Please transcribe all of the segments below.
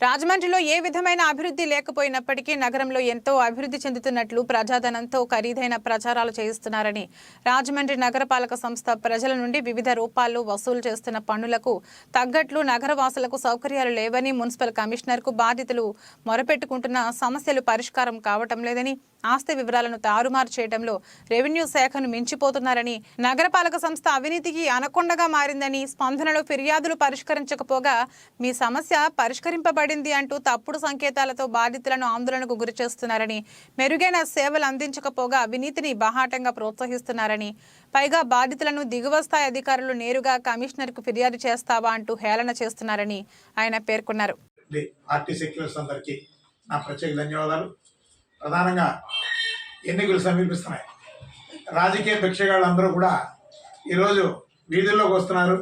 రాజమండ్రిలో ఏ విధమైన అభివృద్ధి లేకపోయినప్పటికీ నగరంలో ఎంతో అభివృద్ధి చెందుతున్నట్లు ప్రజాధనంతో ఖరీదైన ప్రచారాలు చేయిస్తున్నారని రాజమండ్రి నగరపాలక సంస్థ ప్రజల నుండి వివిధ రూపాల్లో వసూలు చేస్తున్న పన్నులకు తగ్గట్లు నగరవాసులకు సౌకర్యాలు లేవని మున్సిపల్ కమిషనర్కు బాధితులు మొరపెట్టుకుంటున్న సమస్యలు పరిష్కారం కావటం లేదని ఆస్తి వివరాలను తారుమారు చేయడంలో రెవెన్యూ శాఖను మించిపోతున్నారని నగరపాలక సంస్థ అవినీతికి అనకొండగా మారిందని స్పందనలో ఫిర్యాదులు పరిష్కరించకపోగా మీ సమస్య పరిష్కరింపబడింది అంటూ తప్పుడు సంకేతాలతో బాధితులను ఆందోళనకు గురి చేస్తున్నారని మెరుగైన సేవలు అందించకపోగా అవినీతిని బాహాటంగా ప్రోత్సహిస్తున్నారని పైగా బాధితులను దిగువ స్థాయి అధికారులు నేరుగా కమిషనర్కు ఫిర్యాదు చేస్తావా అంటూ హేళన చేస్తున్నారని ఆయన పేర్కొన్నారు. ఆర్టీ సెక్యులర్స్ అందరికీ నా ప్రత్యేక ధన్యవాదాలు. ప్రధానంగా ఎన్నికలు సమీపిస్తున్నాయి. రాజకీయ భిక్షగాళ్ళందరూ కూడా ఈరోజు వీధుల్లోకి వస్తున్నారు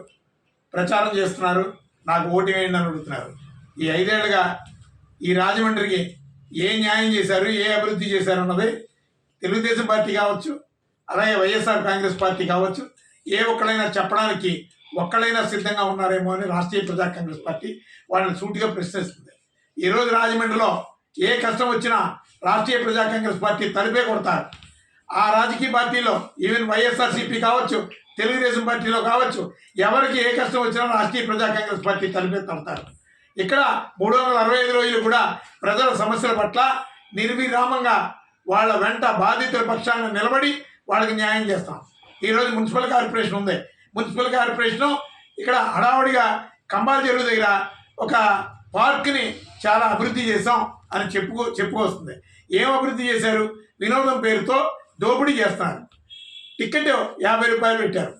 ప్రచారం చేస్తున్నారు నాకు ఓటు వేయండి అని అడుగుతున్నారు. ఈ ఐదేళ్ళుగా ఈ రాజమండ్రికి ఏ న్యాయం చేశారు ఏ అభివృద్ధి చేశారు అన్నది తెలుగుదేశం పార్టీ కావచ్చు అలాగే వైఎస్ఆర్ కాంగ్రెస్ పార్టీ కావచ్చు ఏ ఒక్కడైనా చెప్పడానికి ఒక్కడైనా సిద్ధంగా ఉన్నారేమో అని రాష్ట్రీయ ప్రజా కాంగ్రెస్ పార్టీ వాళ్ళని సూటిగా ప్రశ్నిస్తుంది. ఈరోజు రాజమండ్రిలో ఏ కష్టం వచ్చినా రాష్ట్రీయ ప్రజా కాంగ్రెస్ పార్టీ తలిపే కొడతారు. ఆ రాజకీయ పార్టీలో ఈవెన్ వైఎస్ఆర్సీపీ కావచ్చు తెలుగుదేశం పార్టీలో కావచ్చు ఎవరికి ఏ కష్టం వచ్చినా రాష్ట్రీయ ప్రజా కాంగ్రెస్ పార్టీ తలిపే తడతారు. ఇక్కడ మూడు వందల అరవై ఐదు రోజులు కూడా ప్రజల సమస్యల పట్ల నిర్విరామంగా వాళ్ళ వెంట బాధితుల పక్షాన నిలబడి వాళ్ళకి న్యాయం చేస్తాం. ఈరోజు మున్సిపల్ కార్పొరేషన్ ఉంది. మున్సిపల్ కార్పొరేషను ఇక్కడ హడావుడిగా కంబాల చెరువు దగ్గర ఒక పార్క్ని చాలా అభివృద్ధి చేసాం అని చెప్పుకో చెప్పుకొస్తుంది. ఏం అభివృద్ధి చేశారు? వినోదం పేరుతో దోపిడీ చేస్తున్నారు. టికెట్ యాభై రూపాయలు పెట్టారు.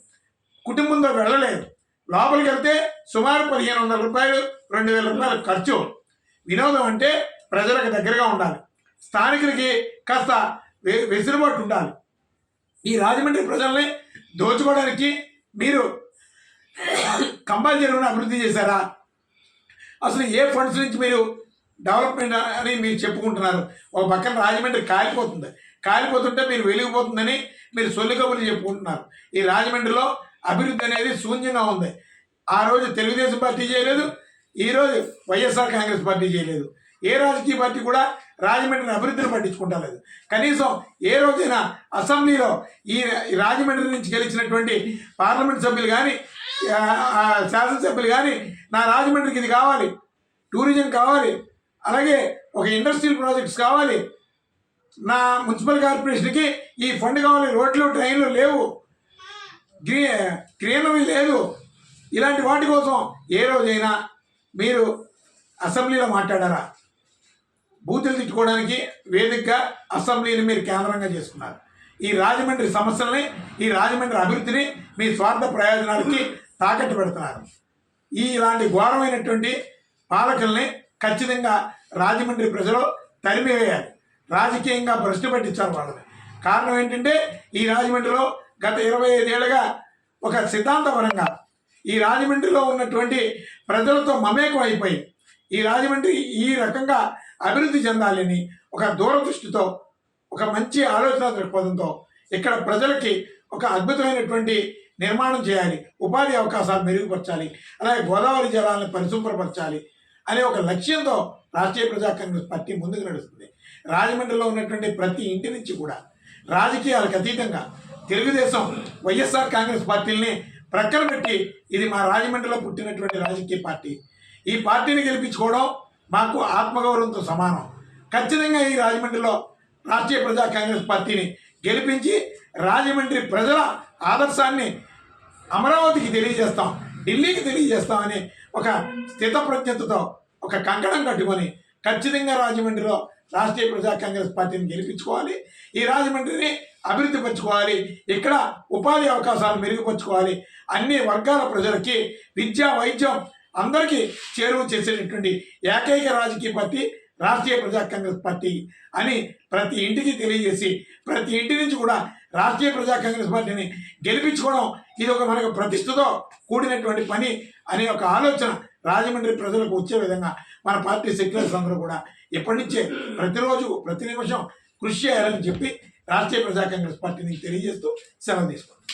కుటుంబంతో వెళ్ళలేదు. లోపలికి వెళ్తే సుమారు పదిహేను వందల రూపాయలు రెండు వేల రూపాయలు ఖర్చు. వినోదం అంటే ప్రజలకు దగ్గరగా ఉండాలి. స్థానికులకి కాస్త వె- వెసులుబాటు ఉండాలి. ఈ రాజమండ్రి ప్రజల్ని దోచుకోవడానికి మీరు కంపల్సరీ అభివృద్ధి చేశారా? అసలు ఏ ఫండ్స్ నుంచి మీరు డెవలప్మెంట్ అని మీరు చెప్పుకుంటున్నారు. ఒక పక్కన రాజమండ్రి కాలిపోతుంది. కాలిపోతుంటే మీరు వెలిగిపోతుందని మీరు సొల్లు కబుర్లు చెప్పుకుంటున్నారు. ఈ రాజమండ్రిలో అభివృద్ధి అనేది శూన్యంగా ఉంది. ఆ రోజు తెలుగుదేశం పార్టీ చేయలేదు ఈ రోజు వైఎస్ఆర్ కాంగ్రెస్ పార్టీ చేయలేదు. ఏ రాజకీయ పార్టీ కూడా రాజమండ్రిని అభివృద్ధిని పట్టించుకుంటలేదు. కనీసం ఏ రోజైనా అసెంబ్లీలో ఈ రాజమండ్రి నుంచి గెలిచినటువంటి పార్లమెంట్ సభ్యులు కానీ శాసనసభ్యులు కానీ నా రాజమండ్రికి ఇది కావాలి టూరిజం కావాలి అలాగే ఒక ఇండస్ట్రియల్ ప్రాజెక్ట్స్ కావాలి. నా మున్సిపల్ కార్పొరేషన్కి ఈ ఫండ్ కావాలి. రోడ్లు ట్రైన్లు లేవు. గ్రీ గ్రీనరీ లేదు. ఇలాంటి వాటి కోసం ఏ రోజైనా మీరు అసెంబ్లీలో మాట్లాడారా? బూతులు తిట్టుకోవడానికి వేదికగా అసెంబ్లీని మీరు కేంద్రంగా చేసుకున్నారు. ఈ రాజమండ్రి సమస్యల్ని ఈ రాజమండ్రి అభివృద్ధిని మీ స్వార్థ ప్రయోజనాలకి తాకట్టు పెడుతున్నారు. ఈ ఇలాంటి ఘోరమైనటువంటి పాలకుల్ని ఖచ్చితంగా రాజమండ్రి ప్రజలు తరిమివేయాలి. రాజకీయంగా భ్రష్టు పట్టించారు వాళ్ళని. కారణం ఏంటంటే ఈ రాజమండ్రిలో గత ఇరవై ఐదేళ్ళుగా ఒక సిద్ధాంతపరంగా ఈ రాజమండ్రిలో ఉన్నటువంటి ప్రజలతో మమేకం అయిపోయి ఈ రాజమండ్రి ఈ రకంగా అభివృద్ధి చెందాలని ఒక దూరదృష్టితో ఒక మంచి ఆలోచన దృక్పథంతో ఇక్కడ ప్రజలకి ఒక అద్భుతమైనటువంటి నిర్మాణం చేయాలి. ఉపాధి అవకాశాలు మెరుగుపరచాలి. అలాగే గోదావరి జలాలను పరిశుభ్రపరచాలి. అనే ఒక లక్ష్యంతో రాష్ట్రీయ ప్రజా కాంగ్రెస్ పార్టీ ముందుకు నడుస్తుంది. రాజమండ్రిలో ఉన్నటువంటి ప్రతి ఇంటి నుంచి కూడా రాజకీయాలకు అతీతంగా తెలుగుదేశం వైఎస్ఆర్ కాంగ్రెస్ పార్టీల్ని ప్రక్కన పెట్టి ఇది మా రాజమండ్రిలో పుట్టినటువంటి రాజకీయ పార్టీ. ఈ పార్టీని గెలిపించుకోవడం మాకు ఆత్మగౌరవంతో సమానం. ఖచ్చితంగా ఈ రాజమండ్రిలో రాష్ట్రీయ ప్రజా కాంగ్రెస్ పార్టీని గెలిపించి రాజమండ్రి ప్రజల ఆదర్శాన్ని అమరావతికి తెలియజేస్తాం. ఢిల్లీకి తెలియజేస్తామని ఒక స్థితప్రజ్ఞతతో ఒక కంకణం కట్టుకొని ఖచ్చితంగా రాజమండ్రిలో రాష్ట్రీయ ప్రజా కాంగ్రెస్ పార్టీని గెలిపించుకోవాలి. ఈ రాజమండ్రిని అభివృద్ధి పరచుకోవాలి. ఇక్కడ ఉపాధి అవకాశాలు మెరుగుపరచుకోవాలి. అన్ని వర్గాల ప్రజలకి విద్య వైద్యం అందరికీ చేరువ చేసేటటువంటి ఏకైక రాజకీయ పార్టీ రాష్ట్రీయ ప్రజా కాంగ్రెస్ పార్టీ అని ప్రతి ఇంటికి తెలియజేసి ప్రతి ఇంటి నుంచి కూడా రాష్ట్రీయ ప్రజా కాంగ్రెస్ పార్టీని గెలిపించుకోవడం ఇది ఒక మనకు ప్రతిష్టతో కూడినటువంటి పని అనే ఒక ఆలోచన రాజమండ్రి ప్రజలకు వచ్చే విధంగా మన పార్టీ సెక్యులర్స్ అందరూ కూడా ఎప్పటి నుంచే ప్రతిరోజు ప్రతి నిమిషం కృషి చేయాలని చెప్పి రాష్ట్రీయ ప్రజా కాంగ్రెస్ పార్టీని తెలియజేస్తూ సెలవు తీసుకుంటాం